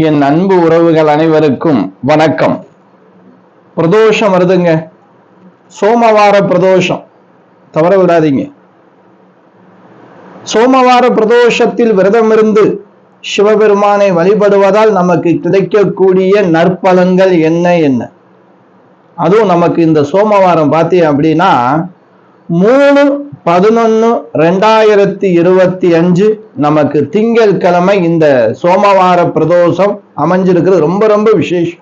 என் அன்பு உறவுகள் அனைவருக்கும் வணக்கம். பிரதோஷம் வருதுங்க. சோமவார பிரதோஷம். தவற விடாதீங்க. சோமவார பிரதோஷத்தில் விரதம் இருந்து சிவபெருமானை வழிபடுவதால் நமக்கு கிடைக்கக்கூடிய நற்பலன்கள் என்ன என்ன? அதுவும் நமக்கு இந்த சோமவாரம் பார்த்தீங்க அப்படின்னா மூணு பதினொன்னு ரெண்டாயிரத்தி இருபத்தி அஞ்சு நமக்கு திங்கள் கிழமை இந்த சோமவார பிரதோஷம் அமைஞ்சிருக்கிறது. ரொம்ப ரொம்ப விசேஷம்.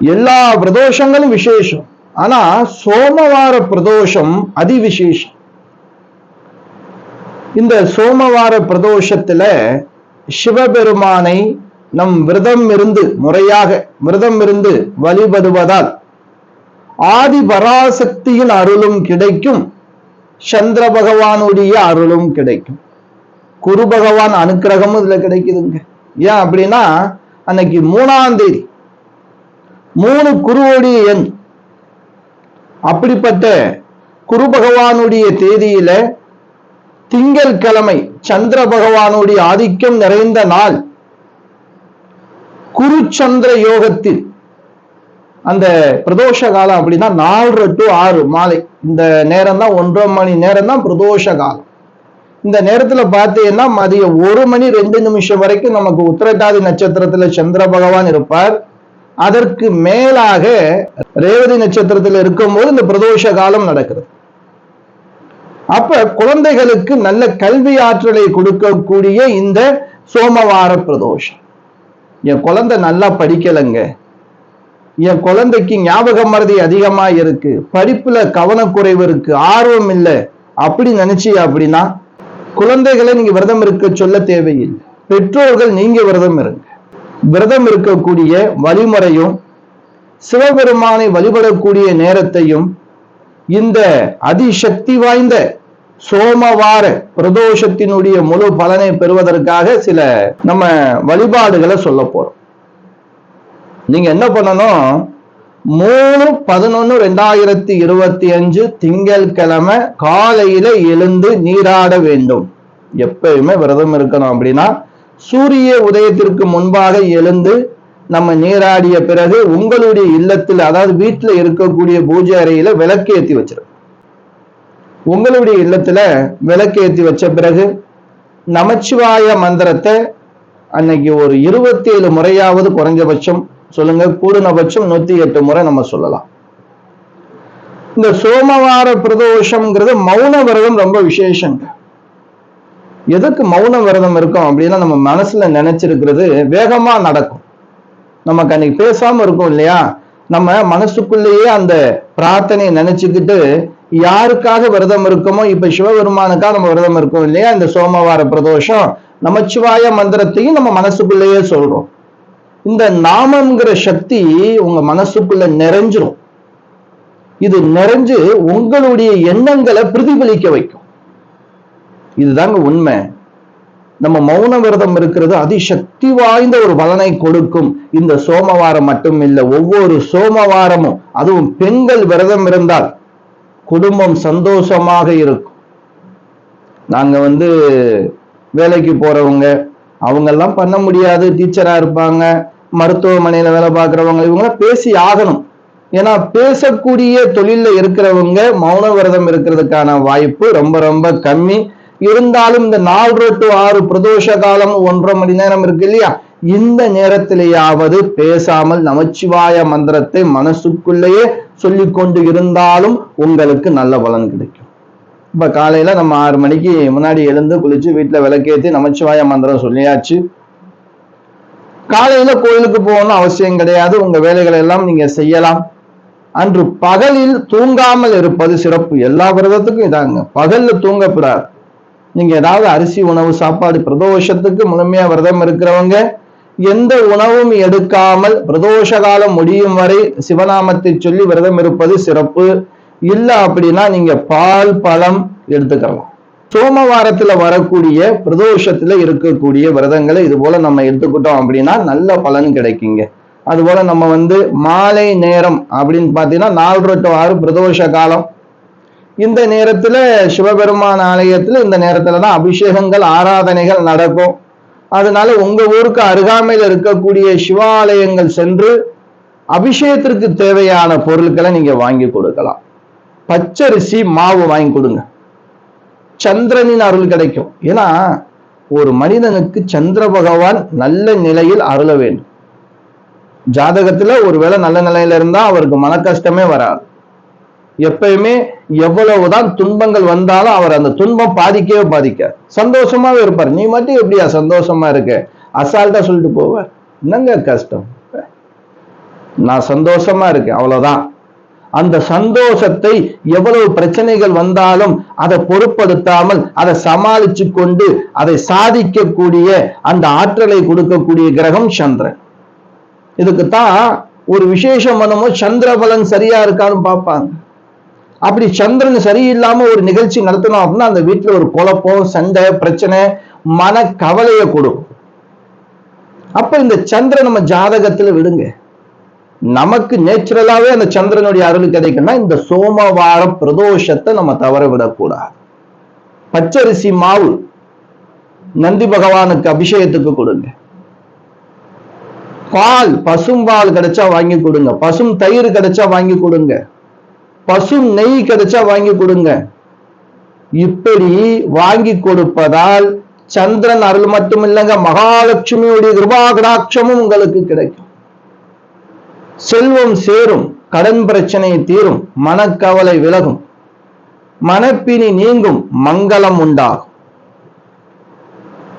எல்லா பிரதோஷங்களும் விசேஷம். ஆனா சோமவார பிரதோஷம் அதிவிசேஷம். இந்த சோமவார பிரதோஷத்துல சிவபெருமானை நம் விரதம் இருந்து முறையாக விரதம் இருந்து வழிபடுவதால் ஆதி பராசக்தியின் அருளும் கிடைக்கும். சந்திர பகவானுடைய அருளும் கிடைக்கும். குரு பகவான் அனுக்கிரகமும் இதுல கிடைக்குதுங்க. ஏன் அப்படின்னா அன்னைக்கு மூணாம் தேதி மூணு குருவோடைய எண். அப்படிப்பட்ட குரு பகவானுடைய தேதியில திங்கள் கிழமை சந்திர பகவானுடைய ஆதிக்கம் நிறைந்த நாள் குருச்சந்திர யோகத்தில் அந்த பிரதோஷ காலம் அப்படின்னா நாலு டு ஆறு மாலை. இந்த நேரம் தான் ஒன்றரை மணி நேரம் தான் பிரதோஷ காலம். இந்த நேரத்துல பார்த்தீங்கன்னா மதியம் ஒரு மணி ரெண்டு நிமிஷம் வரைக்கும் நமக்கு உத்திரட்டாதி நட்சத்திரத்துல சந்திர பகவான் இருப்பார். அதற்கு மேலாக ரேவதி நட்சத்திரத்தில் இருக்கும்போது இந்த பிரதோஷ காலம் நடக்கிறது. அப்ப குழந்தைகளுக்கு நல்ல கல்வி ஆற்றலை கொடுக்கக்கூடிய இந்த சோமவார பிரதோஷம். என் குழந்தை நல்லா படிக்கலைங்க. என் குழந்தைக்கு ஞாபக மறதி அதிகமா இருக்கு. படிப்புல கவனக்குறைவு இருக்கு. ஆர்வம் இல்லை. அப்படி நினைச்சி அப்படின்னா குழந்தைகளை நீங்க விரதம் இருக்க சொல்ல தேவையில்லை. பெற்றோர்கள் நீங்க விரதம் இருங்க. விரதம் இருக்கக்கூடிய வழிமுறையும் சிவபெருமானை வழிபடக்கூடிய நேரத்தையும் இந்த அதிசக்தி வாய்ந்த சோமவார பிரதோஷத்தினுடைய முழு பலனை பெறுவதற்காக சில நம்ம வழிபாடுகளை சொல்ல போறோம். நீங்க என்ன பண்ணணும்? மூணு பதினொன்னு ரெண்டாயிரத்தி இருபத்தி அஞ்சு திங்கள் கிழமை காலையில எழுந்து நீராட வேண்டும். எப்பயுமே விரதம் இருக்கணும் அப்படின்னா சூரிய உதயத்திற்கு முன்பாக எழுந்து நம்ம நீராடிய பிறகு உங்களுடைய இல்லத்தில் அதாவது வீட்டில் இருக்கக்கூடிய பூஜை அறையில விளக்கு ஏத்தி வச்சிடும் உங்களுடைய இல்லத்துல விளக்கு ஏத்தி வச்ச பிறகு நமச்சிவாய மந்திரத்தை அன்னைக்கு ஒரு இருபத்தி ஏழு முறையாவது குறைஞ்சபட்சம் சொல்லுங்க கூடுனபட்சம் நூத்தி எட்டு முறை நம்ம சொல்லலாம். இந்த சோமவார பிரதோஷம்ங்கிறது மௌன விரதம் ரொம்ப விசேஷங்க. எதுக்கு மௌன விரதம் இருக்கும் அப்படின்னா நம்ம மனசுல நினைச்சிருக்கிறது வேகமா நடக்கும். நமக்கு அன்னைக்கு பேசாம இருக்கும் இல்லையா? நம்ம மனசுக்குள்ளேயே அந்த பிரார்த்தனையை நினைச்சுக்கிட்டு யாருக்காக விரதம் இருக்கோமோ இப்ப சிவபெருமானுக்காக நம்ம விரதம் இருக்கோம் இல்லையா? இந்த சோமவார பிரதோஷம் நமச்சிவாய மந்திரத்தையும் நம்ம மனசுக்குள்ளேயே சொல்றோம். இந்த நாமங்கிற சக்தி உங்க மனசுக்குள்ள நிறைஞ்சிரும். இது நிறைஞ்சு உங்களுடைய எண்ணங்களை பிரதிபலிக்க வைக்கும். இதுதாங்க உண்மை. நம்ம மௌன விரதம் இருக்கிறது அதிசக்தி வாய்ந்த ஒரு பலனை கொடுக்கும். இந்த சோமவாரம் மட்டும் இல்லை ஒவ்வொரு சோமவாரமும் அதுவும் பெண்கள் விரதம் இருந்தால் குடும்பம் சந்தோஷமாக இருக்கும். நாங்க வந்து வேலைக்கு போறவங்க அவங்கெல்லாம் பண்ண முடியாது டீச்சரா இருப்பாங்க. மருத்துவமனையில வேலை பார்க்குறவங்க இவங்களாம் பேசி ஆகணும். ஏன்னா பேசக்கூடிய தொழில்ல இருக்கிறவங்க மௌன விரதம் இருக்கிறதுக்கான வாய்ப்பு ரொம்ப ரொம்ப கம்மி. இருந்தாலும் இந்த நாலு டு ஆறு பிரதோஷ காலம் ஒன்றரை மணி நேரம் இருக்கு இல்லையா? இந்த நேரத்திலேயாவது பேசாமல் நமச்சிவாய மந்திரத்தை மனசுக்குள்ளேயே சொல்லி கொண்டு இருந்தாலும் உங்களுக்கு நல்ல பலன் கிடைக்கும். இப்ப காலையில நம்ம ஆறு மணிக்கு முன்னாடி எழுந்து குளிச்சு வீட்டுல விளக்கேற்றி நமச்சிவாய மந்திரம் சொல்லியாச்சு. காலையில கோயிலுக்கு போகணும்னு அவசியம் கிடையாது. உங்க வேலைகளை எல்லாம் நீங்க செய்யலாம். அன்று பகலில் தூங்காமல் இருப்பது சிறப்பு. எல்லா விரதத்துக்கும் இதாங்க. பகல்ல தூங்கக்கூடாது. நீங்க ஏதாவது அரிசி உணவு சாப்பாடு பிரதோஷத்துக்கு முழுமையா விரதம் இருக்கிறவங்க எந்த உணவும் எடுக்காமல் பிரதோஷ காலம் முடியும் வரை சிவநாமத்தை சொல்லி விரதம் இருப்பது சிறப்பு. இல்ல அப்படின்னா நீங்க பால் பழம் எடுத்துக்கலாம். சோமவாரத்துல வரக்கூடிய பிரதோஷத்துல இருக்கக்கூடிய விரதங்களை இது போல நம்ம எடுத்துக்கிட்டோம் அப்படின்னா நல்ல பலன் கிடைக்குங்க. அதுபோல நம்ம வந்து மாலை நேரம் அப்படின்னு பார்த்தீங்கன்னா நாலு டு ஆறு பிரதோஷ காலம். இந்த நேரத்துல சிவபெருமான் ஆலயத்துல இந்த நேரத்துல தான் அபிஷேகங்கள் ஆராதனைகள் நடக்கும். அதனால உங்க ஊருக்கு அருகாமையில் இருக்கக்கூடிய சிவாலயங்கள் சென்று அபிஷேகத்திற்கு தேவையான பொருட்களை நீங்க வாங்கி கொடுக்கலாம். பச்சரிசி மாவு வாங்கி கொடுங்க. சந்திரனின் அருள் கிடைக்கும். ஏன்னா ஒரு மனிதனுக்கு சந்திர பகவான் நல்ல நிலையில் அருள வேண்டும். ஜாதகத்துல ஒருவேளை நல்ல நிலையில இருந்தா அவருக்கு மன கஷ்டமே வராது. எப்பயுமே எவ்வளவுதான் துன்பங்கள் வந்தாலும் அவர் அந்த துன்பம் பாதிக்கவே பாதிக்க சந்தோஷமாவே இருப்பார். நீ மட்டும் எப்படியா சந்தோஷமா இருக்க? அசால்ட்டா சொல்லிட்டு போவ என்னங்க கஷ்டம்? நான் சந்தோஷமா இருக்கேன். அவ்வளவுதான். அந்த சந்தோஷத்தை எவ்வளவு பிரச்சனைகள் வந்தாலும் அதை பொருட்படுத்தாமல் அதை சமாளிச்சு கொண்டு அதை சாதிக்கக்கூடிய அந்த ஆற்றலை கொடுக்கக்கூடிய கிரகம் சந்திரன். இதுக்குத்தான் ஒரு விசேஷம் பண்ணும்போது சந்திர பலன் சரியா இருக்கான்னு பார்ப்பாங்க. அப்படி சந்திரன் சரியில்லாம ஒரு நிகழ்ச்சி நடத்தணும் அப்படின்னா அந்த வீட்டுல ஒரு குழப்பம் சண்டை பிரச்சனை மன கவலையை கொடுக்கும். அப்ப இந்த சந்திரன் நம்ம ஜாதகத்துல விடுங்க. நமக்கு நேச்சுரலாவே அந்த சந்திரனுடைய அருள் கிடைக்கும்னா இந்த சோமவார பிரதோஷத்தை நம்ம தவற விடக்கூடாது பச்சரிசி மாவு நந்தி பகவானுக்கு அபிஷேகத்துக்கு கொடுங்க. பால் பசும் பால் கிடைச்சா வாங்கி கொடுங்க. பசும் தயிர் கிடைச்சா வாங்கி கொடுங்க. பசும் நெய் கிடைச்சா வாங்கி கொடுங்க. இப்படி வாங்கி கொடுப்பதால் சந்திரன் அருள் மட்டும் இல்லைங்க மகாலட்சுமியுடைய கிருபாகடாட்சமும் உங்களுக்கு கிடைக்கும். செல்வம் சேரும் கடன் பிரச்சனை தீரும் மனக்கவலை விலகும். மனப்பினி நீங்கும் மங்களம் உண்டாகும்.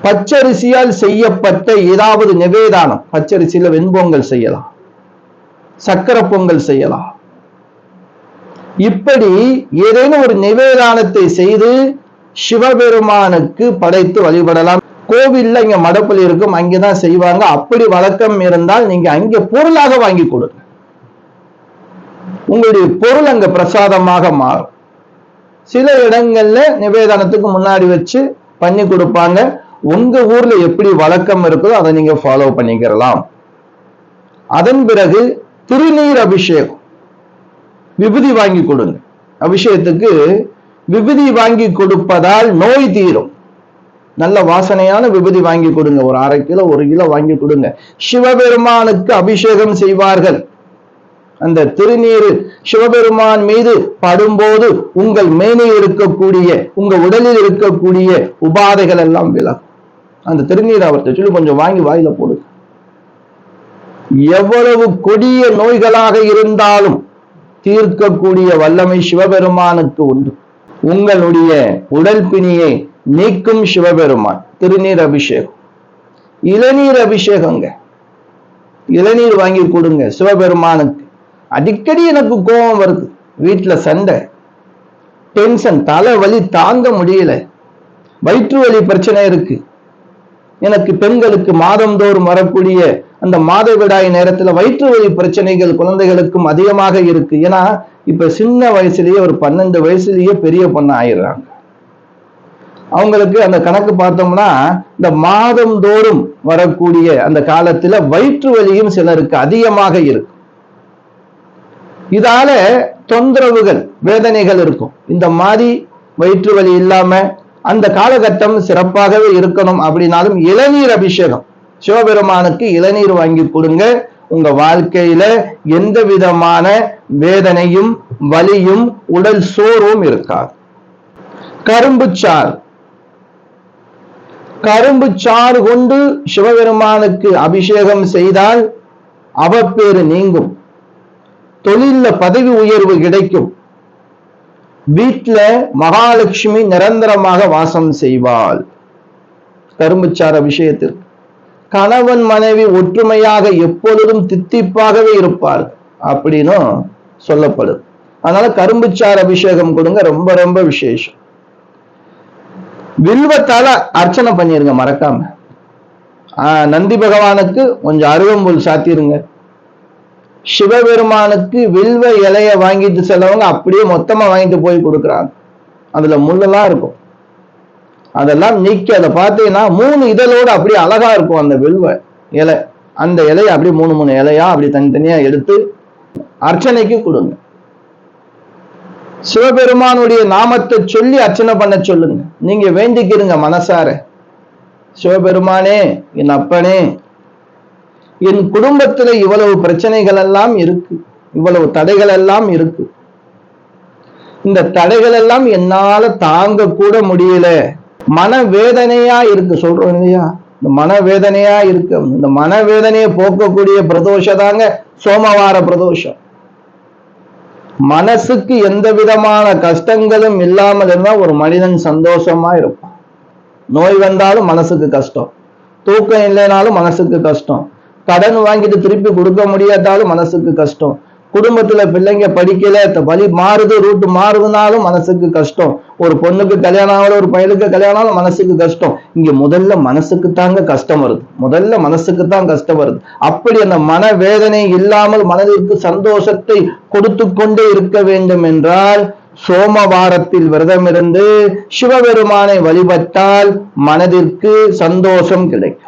பச்சரிசியால் செய்யப்பட்ட ஏதாவது நிவேதானம் பச்சரிசியில வெண்பொங்கல் செய்யலாம் சக்கர பொங்கல் செய்யலாம். இப்படி ஏதேனும் ஒரு நிவேதானத்தை செய்து சிவபெருமானுக்கு படைத்து வழிபடலாம். கோவில்ல இங்க மடப்பள்ளி இருக்கும் அங்கேதான் செய்வாங்க. அப்படி வழக்கம் இருந்தால் நீங்க அங்கே பொருளாக வாங்கி கொடுங்க. உங்களுடைய பொருள் அங்க பிரசாதமாக மாறும். சில இடங்கள்ல நிவேதனத்துக்கு முன்னாடி வச்சு பண்ணி கொடுப்பாங்க. உங்க ஊர்ல எப்படி வழக்கம் இருக்குதோ அதை நீங்க ஃபாலோ பண்ணிக்கிறலாம் அதன் பிறகு திருநீர் அபிஷேகம். விபூதி வாங்கி கொடுங்க. அபிஷேகத்துக்கு விபூதி வாங்கி கொடுப்பதால் நோய் தீரும். நல்ல வாசனையான விபதி வாங்கி கொடுங்க. ஒரு அரை கிலோ ஒரு கிலோ வாங்கி கொடுங்க. சிவபெருமானுக்கு அபிஷேகம் செய்வார்கள். அந்த திருநீர் சிவபெருமான் மீது படும்போது உங்கள் மேனில் இருக்கக்கூடிய உங்க உடலில் இருக்கக்கூடிய உபாதைகள் எல்லாம் விலகும். அந்த திருநீர் அவர்கிட்ட சொல்லி கொஞ்சம் வாங்கி வாயில போடுங்க. எவ்வளவு கொடிய நோய்களாக இருந்தாலும் தீர்க்கக்கூடிய வல்லமை சிவபெருமானுக்கு உண்டு. உங்களுடைய உடல் பிணியை நீக்கும் சிவபெருமான் திருநீர் அபிஷேகம். இளநீர் அபிஷேகங்க. இளநீர் வாங்கி கொடுங்க சிவபெருமானுக்கு. அடிக்கடி எனக்கு கோபம் வருது. வீட்டுல சண்டை. டென்ஷன் தலை வலி தாங்க முடியல. வயிற்று வலி பிரச்சனை இருக்கு. எனக்கு பெண்களுக்கு மாதந்தோறும் வரக்கூடிய அந்த மாதவிடாய் நேரத்துல வயிற்று வலி பிரச்சனைகள் குழந்தைகளுக்கும் அதிகமாக இருக்கு. ஏன்னா இப்ப சின்ன வயசுலயே ஒரு பன்னெண்டு வயசுலயே பெரிய பொண்ணு ஆயிடுறாங்க அவங்களுக்கு அந்த கணக்கு பார்த்தோம்னா இந்த மாதந்தோறும் வரக்கூடிய அந்த காலத்துல வயிற்று வலியும் சிலருக்கு அதிகமாக இருக்கும். இதால தொந்தரவுகள் வேதனைகள் இருக்கும். இந்த மாதிரி வயிற்று வலி இல்லாம அந்த காலகட்டம் சிறப்பாகவே இருக்கணும் அப்படின்னாலும் இளநீர் அபிஷேகம். சிவபெருமானுக்கு இளநீர் வாங்கி கொடுங்க. உங்க வாழ்க்கையில எந்த விதமான வேதனையும் வலியும் உடல் சோர்வும் இருக்காது. கரும்பு சாறு கரும்பு சாறு கொண்டு சிவபெருமானுக்கு அபிஷேகம் செய்தால் அவப்பேறு நீங்கும். தொழில பதவி உயர்வு கிடைக்கும். வீட்டுல மகாலட்சுமி நிரந்தரமாக வாசம் செய்வாள். கரும்புச்சார விஷயத்தில் கணவன் மனைவி ஒற்றுமையாக எப்பொழுதும் தித்திப்பாகவே இருப்பார். அப்படின்னும் சொல்லப்படுது அதனால கரும்புச்சார் அபிஷேகம் கொடுங்க. ரொம்ப ரொம்ப விசேஷம். வில்வத்தால அர்ச்சனை பண்ணிருங்க மறக்காம. ஆஹ் நந்தி பகவானுக்கு கொஞ்சம் அருவம்புல் சாத்திருங்க. சிவபெருமானுக்கு வில்வ இலைய வாங்கிட்டு செல்லவங்க அப்படியே மொத்தமா வாங்கிட்டு போய் கொடுக்குறாங்க. அதுல முள்ளெல்லாம் இருக்கும். அதெல்லாம் நீக்கி அதை பார்த்தீங்கன்னா மூணு இதழோடு அப்படியே அழகா இருக்கும் அந்த வில்வ இலை. அந்த இலையை அப்படியே மூணு மூணு இலையா அப்படி தனித்தனியா எடுத்து அர்ச்சனைக்கு கொடுங்க. சிவபெருமானுடைய நாமத்தை சொல்லி அர்ச்சனை பண்ண சொல்லுங்க. நீங்க வேண்டிக்கிறங்க மனசார. சிவபெருமானே என் அப்பனே என் குடும்பத்துல இவ்வளவு பிரச்சனைகள் எல்லாம் இருக்கு. இவ்வளவு தடைகள் எல்லாம் இருக்கு. இந்த தடைகள் எல்லாம் என்னால தாங்க கூட முடியல. மனவேதனையா இருக்கு. சொல்றோம் இல்லையா? இந்த மனவேதனையா இருக்கு. இந்த மனவேதனையை போக்கக்கூடிய பிரதோஷம் தாங்க சோமவார பிரதோஷம். மனசுக்கு எந்த விதமான கஷ்டங்களும் இல்லாமல் இருந்தால் ஒரு மனிதன் சந்தோஷமா இருப்பான். நோய் வந்தாலும் மனசுக்கு கஷ்டம். தூக்கம் இல்லைனாலும் மனசுக்கு கஷ்டம். கடன் வாங்கிட்டு திருப்பி கொடுக்க முடியாட்டாலும் மனசுக்கு கஷ்டம். குடும்பத்துல பிள்ளைங்க படிக்கல த- வழி மாறுது ரூட்டு மாறுதுனாலும் மனசுக்கு கஷ்டம். ஒரு பொண்ணுக்கு கல்யாணம் ஆகல ஒரு பையனுக்கு கல்யாணம் ஆகல மனசுக்கு கஷ்டம். இங்க முதல்ல மனசுக்கு தாங்க கஷ்டம் வருது. முதல்ல மனசுக்கு தான் கஷ்டம் வருது. அப்படி அந்த மனவேதனை இல்லாமல் மனதிற்கு சந்தோஷத்தை கொடுத்து கொண்டே இருக்க வேண்டும் என்றால் சோமவாரத்தில் விரதமிருந்து சிவபெருமானை வழிபட்டால் மனதிற்கு சந்தோஷம் கிடைக்கும்.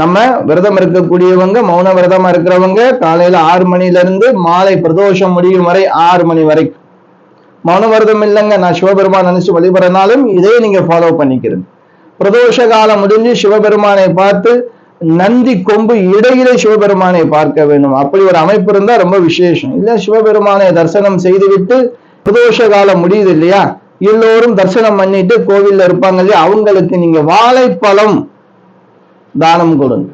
நம்ம விரதம் இருக்கக்கூடியவங்க மௌன விரதமா இருக்கிறவங்க காலையில ஆறு மணில இருந்து மாலை பிரதோஷம் முடியும் வரை ஆறு மணி வரைக்கும் மௌன விரதம் இல்லைங்க. நான் சிவபெருமான் நினைச்சு வழிபடுறனாலும் இதே நீங்க ஃபாலோ பண்ணிக்கிறது பிரதோஷ காலம் முடிஞ்சு சிவபெருமானை பார்த்து நந்தி கொம்பு இடையிலே சிவபெருமானை பார்க்க வேண்டும். அப்படி ஒரு அமைப்பு இருந்தா ரொம்ப விசேஷம். இல்ல சிவபெருமானை தரிசனம் செய்துவிட்டு பிரதோஷ காலம் முடியுது இல்லையா? எல்லோரும் தரிசனம் பண்ணிட்டு கோவில்ல இருப்பாங்க இல்லையா? அவங்களுக்கு நீங்க வாழைப்பழம் தானம் கொடுங்க.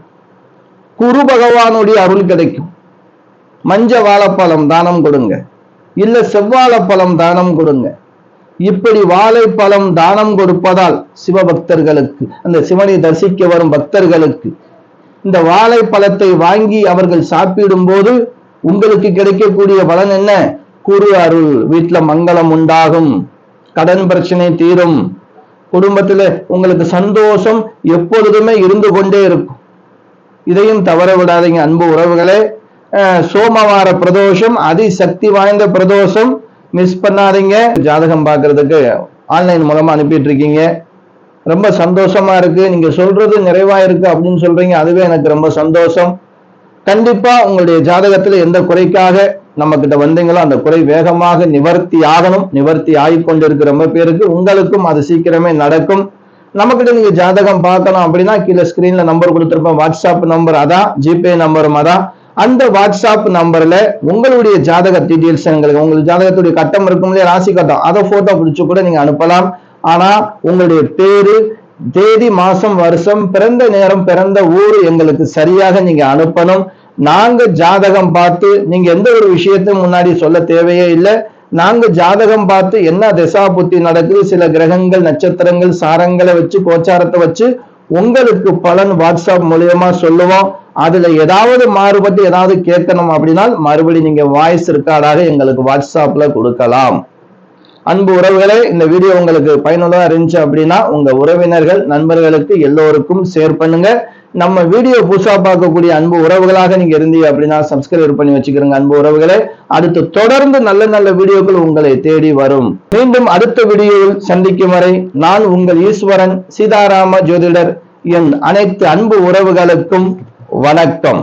குரு பகவானுடைய அருள் கிடைக்கும். மஞ்ச வாழைப்பழம் தானம் கொடுங்க. இல்ல செவ்வாழைப்பழம் தானம் கொடுங்க. இப்படி வாழைப்பழம் தானம் கொடுப்பதால் சிவபக்தர்களுக்கு அந்த சிவனை தரிசிக்க வரும் பக்தர்களுக்கு இந்த வாழைப்பழத்தை வாங்கி அவர்கள் சாப்பிடும் போது உங்களுக்கு கிடைக்கக்கூடிய பலன் என்ன? குரு அருள். வீட்டுல மங்களம் உண்டாகும். கடன் பிரச்சனை தீரும். குடும்பத்துல உங்களுக்கு சந்தோஷம் எப்பொழுதுமே இருந்து கொண்டே இருக்கும். இதையும் தவற விடாதீங்க அன்பு உறவுகளே. சோமவார பிரதோஷம் அதிசக்தி வாய்ந்த பிரதோஷம். மிஸ் பண்ணாதீங்க. ஜாதகம் பார்க்கிறதுக்கு ஆன்லைன் மூலமா அனுப்பிட்டு இருக்கீங்க ரொம்ப சந்தோஷமா இருக்கு. நீங்க சொல்றது நிறைவா இருக்கு அப்படின்னு சொல்றீங்க. அதுவே எனக்கு ரொம்ப சந்தோஷம். கண்டிப்பா உங்களுடைய ஜாதகத்துல எந்த குறைக்காக நம்ம கிட்ட வந்தீங்களோ அந்த குறை வேகமாக நிவர்த்தி ஆகணும். நிவர்த்தி ஆகிக்கொண்டிருக்கு ரொம்ப பேருக்கு. உங்களுக்கும் அது சீக்கிரமே நடக்கும். நம்மகிட்ட நீங்க ஜாதகம் பார்க்கணும் அப்படின்னா கீழே ஸ்கிரீன்ல நம்பர் கொடுத்துருப்போம் வாட்ஸ்அப் நம்பர் அதான் ஜிபே நம்பரும் அதான் அந்த வாட்ஸ்அப் நம்பர்ல உங்களுடைய ஜாதக டீட்டெயில்ஸ் எங்களுக்கு உங்களுக்கு ஜாதகத்துடைய கட்டம் இருக்கும் இல்லையா ராசி கட்டம் அதை போட்டோ பிடிச்சு கூட நீங்க அனுப்பலாம். ஆனா உங்களுடைய பேரு தேதி மாசம் வருஷம் பிறந்த நேரம் பிறந்த ஊர் எங்களுக்கு சரியாக நீங்க அனுப்பணும். நாங்க ஜாதகம் பார்த்து நீங்க எந்த ஒரு விஷயத்தையும் முன்னாடி சொல்ல தேவையே இல்லை. நாங்க ஜாதகம் பார்த்து என்ன திசா புத்தி நடக்குது சில கிரகங்கள் நட்சத்திரங்கள் சாரங்களை வச்சு கோச்சாரத்தை வச்சு உங்களுக்கு பலன் வாட்ஸ்அப் மூலியமா சொல்லுவோம். அதுல ஏதாவது மாறுபட்டு ஏதாவது கேட்கணும் அப்படின்னா மறுபடி நீங்க வாய்ஸ் ரெக்கார்டாக எங்களுக்கு வாட்ஸ்அப்ல கொடுக்கலாம். அன்பு உறவுகளே இந்த வீடியோ உங்களுக்கு பயனுள்ளதா இருந்துச்சு அப்படின்னா உங்க உறவினர்கள் நண்பர்களுக்கு எல்லோருக்கும் ஷேர் பண்ணுங்க. நம்ம வீடியோ புதுசா பார்க்கக்கூடிய அன்பு உறவுகளாக நீங்க இருந்தீங்க அப்படின்னா சப்ஸ்கிரைப் பண்ணி வச்சுக்கிறோங்க அன்பு உறவுகளே. அடுத்து தொடர்ந்து நல்ல நல்ல வீடியோக்கள் உங்களை தேடி வரும். மீண்டும் அடுத்த வீடியோவில் சந்திக்கும் வரை நான் உங்கள் ஈஸ்வரன் சீதாராம ஜோதிடர் என் அனைத்து அன்பு உறவுகளுக்கும் வணக்கம்.